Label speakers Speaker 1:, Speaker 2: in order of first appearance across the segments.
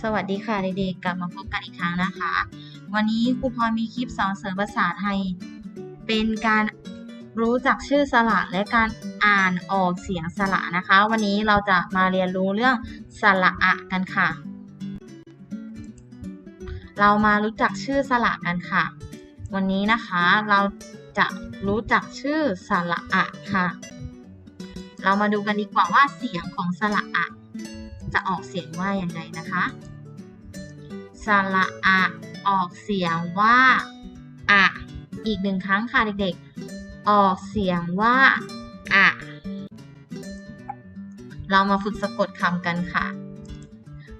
Speaker 1: สวัสดีค่ะเด็กๆกลับมาพบกันอีกครั้งนะคะ วันนี้ครูพลอยมีคลิปสอนเสริมภาษาไทย เป็นการรู้จักชื่อสระและการอ่านออกเสียงสระนะคะ วันนี้เราจะมาเรียนรู้เรื่องสระอะกันค่ะ เรามารู้จักชื่อสระกันค่ะ วันนี้นะคะเราจะรู้จักชื่อสระอะค่ะ เรามาดูกันดีกว่าว่าเสียงของสระอะ จะออกเสียงว่าอย่างไรนะคะสระอะออกเสียงว่าอะอีกหนึ่งครั้งค่ะเด็กๆ ออกเสียงว่าอะเรามาฝึกสะกดคำกันค่ะ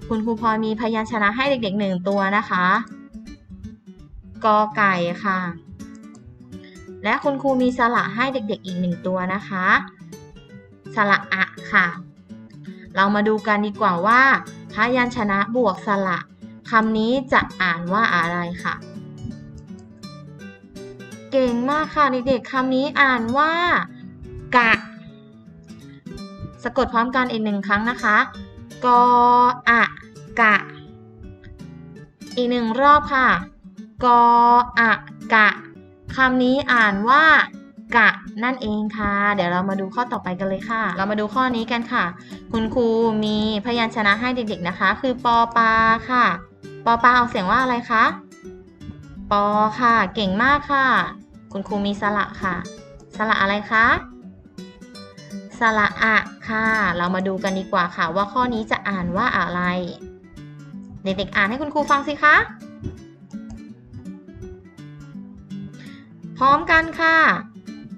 Speaker 1: คุณครูพอมีพยัญชนะให้เด็กๆหนึ่งตัวนะคะกอไก่ค่ะ และคุณครูมีสระให้เด็กๆอีกหนึ่งตัวนะคะ สระอะค่ะ เรามาดูกันดีกว่าว่า พยัญชนะบวกสระคำนี้จะอ่านว่าอะไรค่ะ เก่งมากค่ะเด็กๆคำนี้อ่านว่า กะ สะกดพร้อมกันอีกหนึ่งครั้งนะคะ กออะกะ อีกหนึ่งรอบค่ะ กออะกะคำนี้อ่านว่า กะ นั่นเองค่ะ เดี๋ยวเรามาดูข้อต่อไปกันเลยค่ะ เรามาดูข้อนี้กันค่ะ คุณครูมีพยัญชนะให้เด็กๆนะคะ คือปอปาค่ะ ปอปาออกเสียงว่าอะไรคะ ปอค่ะ เก่งมากค่ะ คุณครูมีสระค่ะ สระอะไรคะสระอะค่ะ เรามาดูกันดีกว่าค่ะ ว่าข้อนี้จะอ่านว่าอะไร เด็กๆอ่านให้คุณครูฟังสิคะ พร้อมกันค่ะ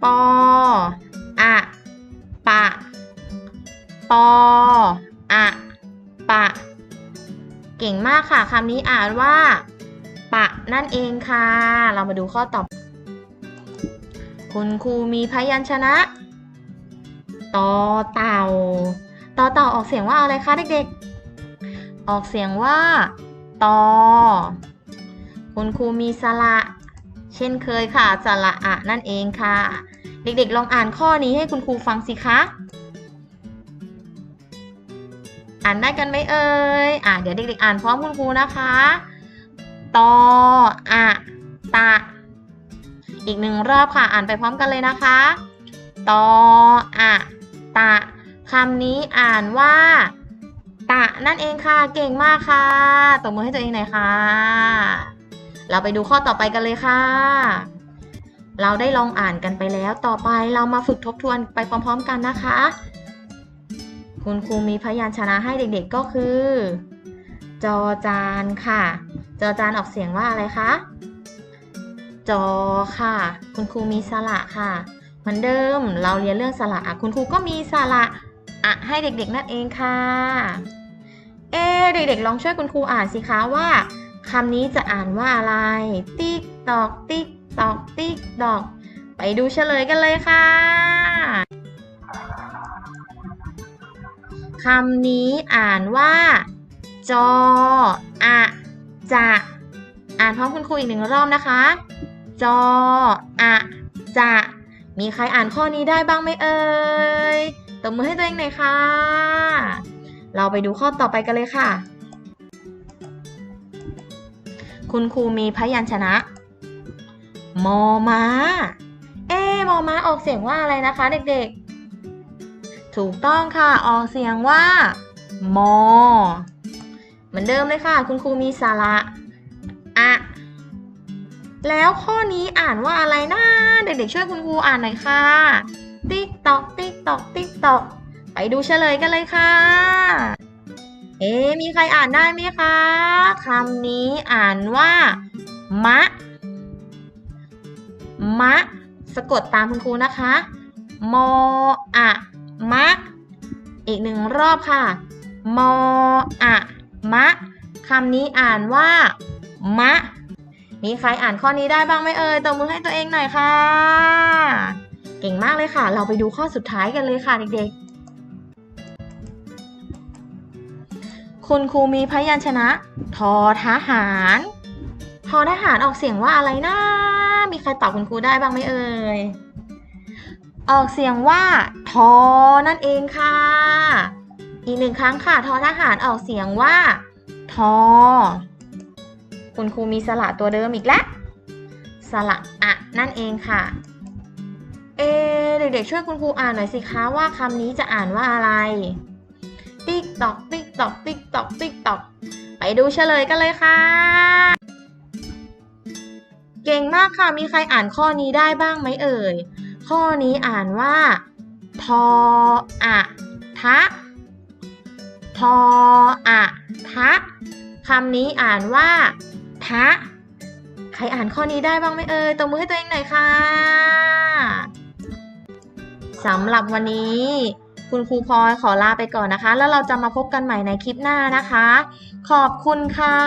Speaker 1: ปออะปะ ปออะปะ เก่งมากค่ะคำนี้อ่านว่า ปะนั่นเองค่ะ เรามาดูข้อต่อคุณครูมีพยัญชนะต่อเต่าต่อเต่าออกเสียงว่าอะไรคะเด็กๆ ออกเสียงว่าตอคุณครูมีสระ เช่นเคยค่ะสระอะนั่นเองค่ะ เด็กๆ ลองอ่านข้อนี้ให้คุณครูฟังสิคะ อ่านได้กันไหมเอ่ยอะเดี๋ยวเด็กๆอ่านพร้อมคุณครูนะคะตออะตะ อีกหนึ่งรอบค่ะ อ่านไปพร้อมกันเลยนะคะ ตออะตะคำนี้อ่านว่า ตะนั่นเองค่ะ เก่งมากค่ะ ตบมือให้ตัวเองหน่อยค่ะ เราไปดูข้อต่อไปกันเลยค่ะ เราได้ลองอ่านกันไปแล้ว ต่อไปเรามาฝึกทบทวนไปพร้อม ๆ กันนะคะ คุณครูมีพยัญชนะให้เด็กๆก็คือ จอจานค่ะ จอจานออกเสียงว่าอะไรคะ จอค่ะ คุณครูมีสระค่ะ เหมือนเดิมเราเรียนเรื่องสระอะคุณครูก็มีสระอะให้เด็กๆนั่นเองค่ะ เอ๊เด็กๆ ลองช่วยคุณครูอ่านสิคะว่าคำนี้จะอ่านว่าอะไร ติ๊กตอก ติ๊กตอก ติ๊กตอก ไปดูเฉลยกันเลยค่ะ คำนี้อ่านว่า จออะจะอ่านพร้อมคุณครูอีกหนึ่งรอบนะคะ จออะจะมีใครอ่านข้อนี้ได้บ้างไหมเอ่ยตบมือให้ตัวเองหน่อยค่ะ เราไปดูข้อต่อไปกันเลยค่ะ คุณครูมีพยัญชนะ มอม้าเอ๊มอม้าออกเสียงว่าอะไรนะคะ เด็กๆ ถูกต้องค่ะ ออกเสียงว่า มอ เหมือนเดิมเลยค่ะ คุณครูมีสาระอะแล้วข้อนี้อ่านว่าอะไรนะ เด็กๆช่วยคุณครูอ่านหน่อยค่ะ ติ๊กตอก ติ๊กตอก ติ๊กตอก ไปดูเฉลยกันเลยค่ะ เอ๊มีใครอ่านได้ไหมคะคำนี้อ่านว่า มะ มะ สะกดตามคุณครูนะคะ มออะ มะอีกหนึ่งรอบค่ะ มออะมะคำนี้อ่านว่า มะ มีใครอ่านข้อนี้ได้บ้างไหมเอ่ยตบมือให้ตัวเองหน่อยค่ะ เก่งมากเลยค่ะ เราไปดูข้อสุดท้ายกันเลยค่ะเด็กๆ คุณครูมีพยัญชนะ ทอทหารทอทหารออกเสียงว่าอะไรนะ มีใครตอบคุณครูได้บ้างไหมเอ่ย ออกเสียงว่า นั่นเองค่ะ อีกหนึ่งครั้งค่ะทอทหารออกเสียงว่าทอคุณครูมีสระตัวเดิมอีกแล้วสระอะนั่นเองค่ะ เอ เด็กๆช่วยคุณครูอ่านหน่อยสิคะว่าคำนี้จะอ่านว่าอะไร ติ๊กตอกติ๊กตอกติ๊กตอกติ๊กตอกไปดูเฉลยกันเลยค่ะ เก่งมากค่ะมีใครอ่านข้อนี้ได้บ้างไหมเอ่ย ข้อนี้อ่านว่า ทออะทะทออะทะคำนี้อ่านว่า ทะ ใครอ่านข้อนี้ได้บ้างไหมเอ่ยตบมือให้ตัวเองหน่อยค่ะสำหรับวันนี้ คุณครูพลอยขอลาไปก่อนนะคะ แล้วเราจะมาพบกันใหม่ในคลิปหน้านะคะ ขอบคุณค่ะ